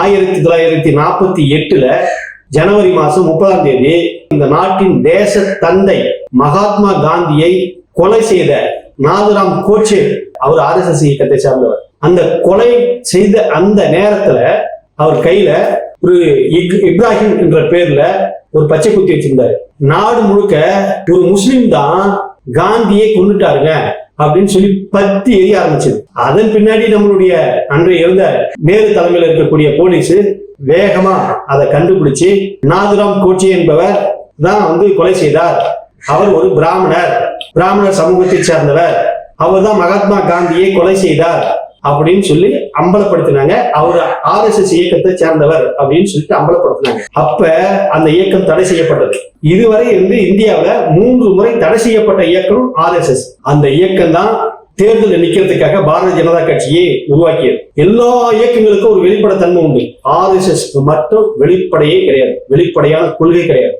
ஆயிரத்தி தொள்ளாயிரத்தி நாற்பத்தி எட்டுல ஜனவரி மாசம் முப்பதாம் தேதி இந்த நாட்டின் தேச தந்தை மகாத்மா காந்தியை கொலை செய்த நாதுராம் கோட்சே அவர் ஆர்எஸ்எஸ் இயக்கத்தை சார்ந்தவர். அந்த கொலை செய்த அந்த நேரத்துல அவர் கையில ஒரு இப்ராஹிம் என்ற பேர்ல ஒரு பச்சை குத்தி வச்சிருந்தாரு. நாடு முழுக்க ஒரு முஸ்லிம் தான் காந்தியை கொண்டுட்டாருங்க அப்படின்னு சொல்லி பத்தி எரிய ஆரம்பிச்சது. அதன் பின்னாடி நம்மளுடைய அன்றைய இருந்த நேரு தலைமையில் இருக்கக்கூடிய போலீஸ் வேகமா அதை கண்டுபிடிச்சு நாதுராம் கோச்சி என்பவர் தான் வந்து கொலை செய்தார். அவர் ஒரு பிராமணர். பிராமணர் சமூகத்தை சேர்ந்தவர். அவர் தான் மகாத்மா காந்தியை கொலை செய்தார். அப்படின்னு சொல்லி அம்பலப்படுத்தினாங்க. அவர் ஆர்எஸ்எஸ் இயக்கத்தை சேர்ந்தவர் அப்படின்னு சொல்லிட்டு அம்பலப்படுத்தினாங்க. அப்ப அந்த இயக்கம் தடை செய்யப்பட்டது. இதுவரை இருந்து இந்தியாவுல மூன்று முறை தடை செய்யப்பட்ட இயக்கம் ஆர்எஸ்எஸ் அந்த இயக்கம் தான் தேர்தலில் நிக்கிறதுக்காக பாரதிய ஜனதா கட்சியை உருவாக்கியது. எல்லா இயக்கங்களுக்கும் ஒரு வெளிப்படைத்தன்மை உண்டு. ஆர்எஸ்எஸ் மட்டும் வெளிப்படையே கிடையாது. வெளிப்படையான கொள்கை கிடையாது.